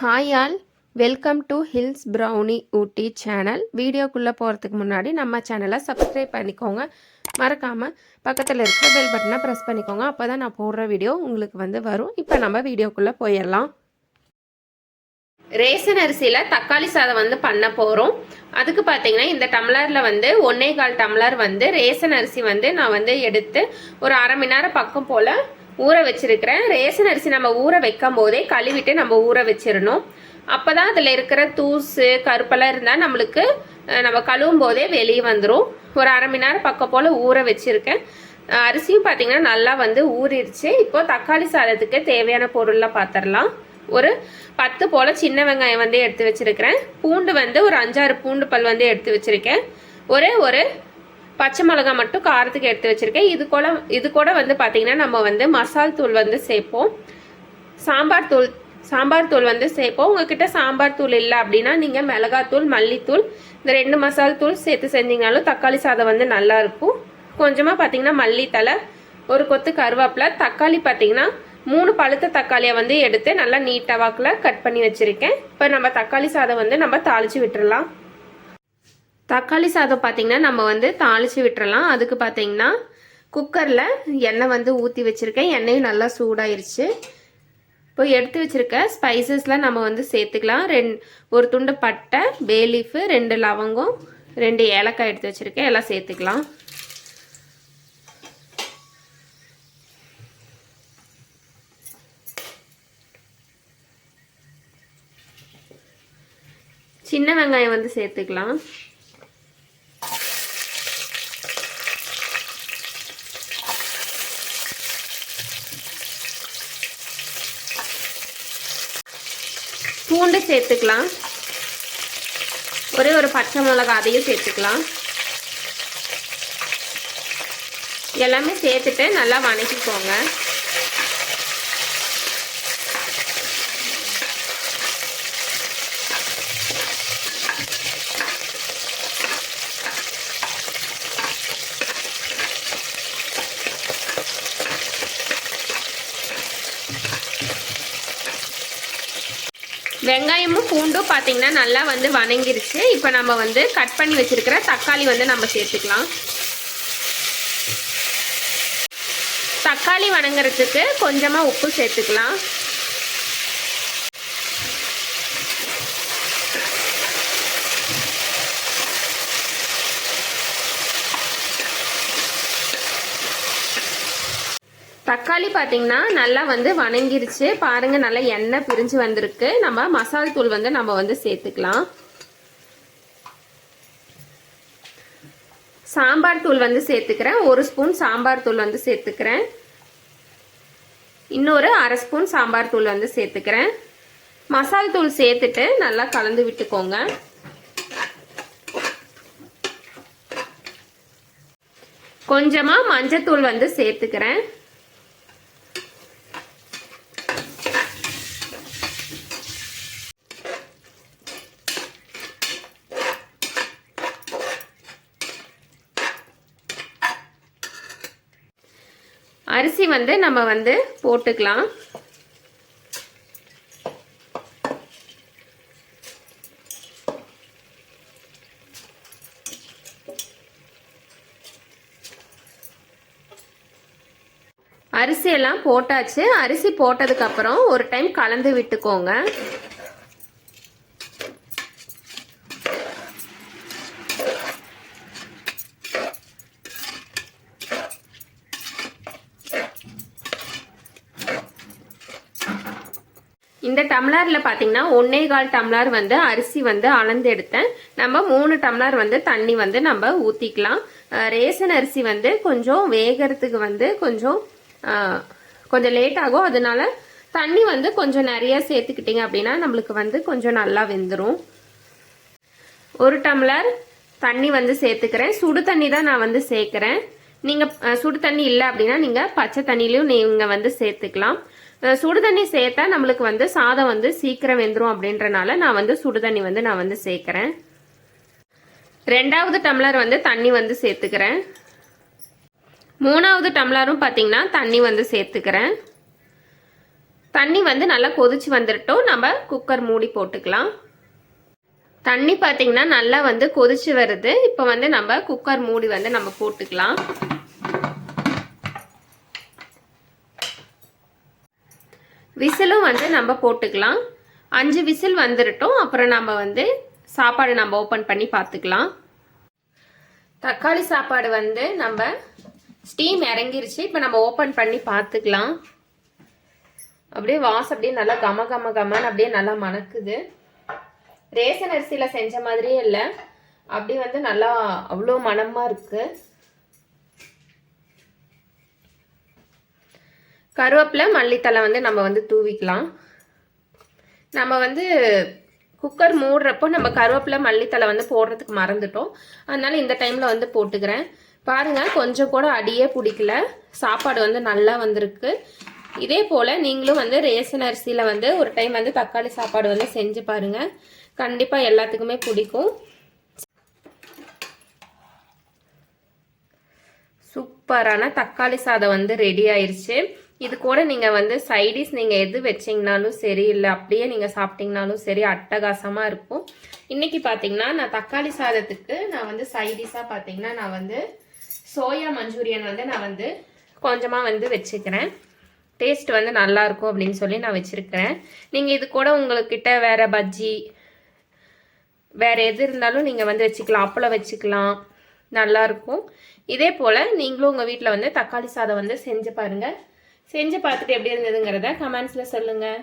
Hi all welcome to hills brownie Ooty channel வீடியோக்குள்ளே போகிறதுக்கு முன்னாடி நம்ம சேனலை சப்ஸ்கிரைப் பண்ணிக்கோங்க. மறக்காமல் பக்கத்தில் இருக்கிற பெல் பட்டனை ப்ரெஸ் பண்ணிக்கோங்க. அப்போ தான் நான் போடுற வீடியோ உங்களுக்கு வந்து வரும். இப்போ நம்ம வீடியோக்குள்ளே போயிடலாம். ரேசன் அரிசியில் தக்காளி சாதம் வந்து பண்ண போகிறோம் அதுக்கு பார்த்தீங்கன்னா இந்த டம்ளரில் வந்து ஒன்றே கால் டம்ளர் வந்து ரேசன் அரிசி வந்து நான் வந்து எடுத்து ஒரு அரை மணி நேரம் பக்கம் போல் ஊற வச்சிருக்கிறேன். ரேசன் அரிசி நம்ம ஊற வைக்கும் போதே கழுவிட்டு நம்ம ஊற வச்சிடணும் அப்போ தான் அதில் இருக்கிற தூசு கருப்பெல்லாம் இருந்தால் நம்மளுக்கு நம்ம கழுவும் போதே வெளியே வந்துடும் ஒரு அரை மணி நேரம் பக்கம் போல் ஊற வச்சுருக்கேன். அரிசியும் பார்த்தீங்கன்னா நல்லா வந்து ஊறிடுச்சு. இப்போ தக்காளி சாதத்துக்கு தேவையான பொருள்லாம் பார்த்துடலாம் ஒரு பத்து போல் சின்ன வெங்காயம் வந்து எடுத்து வச்சுருக்கிறேன். பூண்டு வந்து ஒரு அஞ்சாறு பூண்டு பல் வந்து எடுத்து வச்சுருக்கேன். ஒரே ஒரு பச்சை மிளகாய் மட்டும் காரத்துக்கு எடுத்து வச்சுருக்கேன். இது கூட இது கூட வந்து பார்த்தீங்கன்னா நம்ம வந்து மசால் தூள் வந்து சேர்ப்போம். சாம்பார் தூள் சாம்பார் தூள் வந்து சேர்ப்போம். உங்ககிட்ட சாம்பார் தூள் இல்லை அப்படின்னா நீங்கள் மிளகாத்தூள் மல்லித்தூள் இந்த ரெண்டு மசால் தூள் சேர்த்து செஞ்சீங்கனாலும் தக்காளி சாதம் வந்து நல்லாயிருக்கும் கொஞ்சமாக பார்த்தீங்கன்னா மல்லித்தலை ஒரு கொத்து கருவேப்பிலை தக்காளி பார்த்தீங்கன்னா மூணு பழுத்த தக்காளியை வந்து எடுத்து நல்லா நீட்டாக வாக்கில் கட் பண்ணி வச்சுருக்கேன். இப்போ நம்ம தக்காளி சாதம் வந்து நம்ம தாளித்து விட்டுடலாம் தக்காளி சாதம் பார்த்தீங்கன்னா நம்ம வந்து தாளித்து விட்டுறலாம். அதுக்கு பார்த்தீங்கன்னா குக்கரில் எண்ணெய் வந்து ஊற்றி வச்சுருக்கேன். எண்ணெயும் நல்லா சூடாயிருச்சு. இப்போ எடுத்து வச்சுருக்க ஸ்பைசஸ்லாம் நம்ம வந்து சேர்த்துக்கலாம். ரெண் ஒரு துண்டு பட்டை பேலீஃபு ரெண்டு லவங்கம் ரெண்டு ஏலக்காய் எடுத்து வச்சுருக்கேன். எல்லாம் சேர்த்துக்கலாம். சின்ன வெங்காயம் வந்து சேர்த்துக்கலாம். பூண்டு சேர்த்துக்கலாம். ஒரே ஒரு பச்சை மிளகா அதையும் சேர்த்துக்கலாம். எல்லாமே சேர்த்துட்டு நல்லா வணக்கிக்கோங்க. வெங்காயமும் பூண்டும் பார்த்தீங்கன்னா நல்லா வந்து வணங்கிருச்சு. இப்போ நம்ம வந்து கட் பண்ணி வச்சிருக்கிற தக்காளி வந்து நம்ம சேர்த்துக்கலாம். தக்காளி வணங்குறதுக்கு கொஞ்சமாக உப்பு சேர்த்துக்கலாம். தக்காளி பார்த்தீங்கன்னா நல்லா வந்து வணங்கிருச்சு. பாருங்க நல்லா எண்ணெய் பிரிஞ்சு வந்திருக்கு. நம்ம மசால் தூள் வந்து நம்ம வந்து சேர்த்துக்கலாம். சாம்பார் தூள் வந்து சேர்த்துக்கிறேன். ஒரு ஸ்பூன் சாம்பார் தூள் வந்து சேர்த்துக்கிறேன். இன்னொரு அரை ஸ்பூன் சாம்பார் தூள் வந்து சேர்த்துக்கிறேன். மசால் தூள் சேர்த்துட்டு நல்லா கலந்து விட்டுக்கோங்க. கொஞ்சமாக மஞ்சத்தூள் வந்து சேர்த்துக்கிறேன். அரிசி வந்து நம்ம வந்து போட்டுக்கலாம். அரிசி எல்லாம் போட்டாச்சு. அரிசி போட்டதுக்கு அப்புறம் ஒரு டைம் கலந்து விட்டுக்கோங்க. இந்த டம்ளரில் பார்த்தீங்கன்னா ஒன்னே கால் டம்ளர் வந்து அரிசி வந்து அளந்து எடுத்தேன். நம்ம மூணு டம்ளர் வந்து தண்ணி வந்து நம்ம ஊற்றிக்கலாம் ரேசன் அரிசி வந்து கொஞ்சம் வேகிறதுக்கு வந்து கொஞ்சம் கொஞ்சம் லேட் ஆகும். அதனால தண்ணி வந்து கொஞ்சம் நிறையா சேர்த்துக்கிட்டிங்க அப்படின்னா நம்மளுக்கு வந்து கொஞ்சம் நல்லா வெந்துடும் ஒரு டம்ளர் தண்ணி வந்து சேர்த்துக்கிறேன். சுடு தண்ணி தான் நான் வந்து சேர்க்குறேன். நீங்கள் சுடு தண்ணி இல்லை அப்படின்னா நீங்கள் பச்சை தண்ணிலையும் நீங்கள் வந்து சேர்த்துக்கலாம். சுடு தண்ணி சேர்த்தா நம்மளுக்கு வந்து சாதம் வந்து சீக்கிரம் வெந்துடும் அப்படின்றனால நான் வந்து சுடு தண்ணி வந்து நான் வந்து சேர்க்குறேன். ரெண்டாவது டம்ளர் வந்து தண்ணி வந்து சேர்த்துக்கிறேன். மூணாவது டம்ளரும் பார்த்தீங்கன்னா தண்ணி வந்து சேர்த்துக்கிறேன். தண்ணி வந்து நல்லா கொதிச்சு வந்துட்டோம் நம்ம குக்கர் மூடி போட்டுக்கலாம். தண்ணி பார்த்தீங்கன்னா நல்லா வந்து கொதிச்சு வருது. இப்போ வந்து நம்ம குக்கர் மூடி வந்து நம்ம போட்டுக்கலாம். விசிலும் வந்து நம்ம போட்டுக்கலாம். அஞ்சு விசில் வந்துடட்டும் அப்புறம் நம்ம வந்து சாப்பாடு நம்ம ஓப்பன் பண்ணி பார்த்துக்கலாம். தக்காளி சாப்பாடு வந்து நம்ம ஸ்டீம் இறங்கிருச்சு. இப்போ நம்ம ஓப்பன் பண்ணி பார்த்துக்கலாம். அப்படியே வாசம் அப்படியே நல்லா கம கம கமன்னு அப்படியே நல்லா மணக்குது. ரேசன் அரிசியில் செஞ்ச மாதிரியே இல்லை. அப்படி வந்து நல்லா அவ்வளோ மணமாக இருக்குது கருவேப்பிலை மல்லித்தலை வந்து நம்ம வந்து தூவிக்கலாம். நம்ம வந்து குக்கர் மூடுறப்போ நம்ம கருவேப்பிலை மல்லித்தலை வந்து போடுறதுக்கு மறந்துட்டோம். அதனால இந்த டைமில் வந்து போட்டுக்கிறேன். பாருங்கள் கொஞ்சம் கூட அடியே பிடிக்கல. சாப்பாடு வந்து நல்லா வந்திருக்கு. இதே போல் நீங்களும் வந்து ரேசன் அரிசியில் வந்து ஒரு டைம் வந்து தக்காளி சாப்பாடு வந்து செஞ்சு பாருங்கள் கண்டிப்பாக எல்லாத்துக்குமே பிடிக்கும். சூப்பரான தக்காளி சாதம் வந்து ரெடி ஆயிடுச்சு இது கூட நீங்கள் வந்து சைடிஸ் நீங்கள் எது வச்சிங்கனாலும் சரி இல்லை அப்படியே நீங்கள் சாப்பிட்டீங்கனாலும் சரி அட்டகாசமாக இருக்கும். இன்னைக்கு பார்த்தீங்கன்னா நான் தக்காளி சாதத்துக்கு நான் வந்து சைடிஸாக பார்த்தீங்கன்னா நான் வந்து சோயா மஞ்சூரியன் வந்து நான் வந்து கொஞ்சமாக வந்து வச்சுக்கிறேன். டேஸ்ட் வந்து நல்லா இருக்கும் அப்படின்னு சொல்லி நான் வச்சுருக்கிறேன். நீங்கள் இது கூட உங்கள்கிட்ட வேற பஜ்ஜி வேற எது இருந்தாலும் நீங்கள் வந்து வச்சுக்கலாம். அப்பளம் வச்சுக்கலாம். நல்லா இருக்கும். இதே போல் நீங்களும் உங்கள் வீட்டில் வந்து தக்காளி சாதம் வந்து செஞ்சு பாருங்கள் செஞ்சு பார்த்துட்டு எப்படி இருந்ததுங்கிறத கமெண்ட்ஸில் சொல்லுங்கள்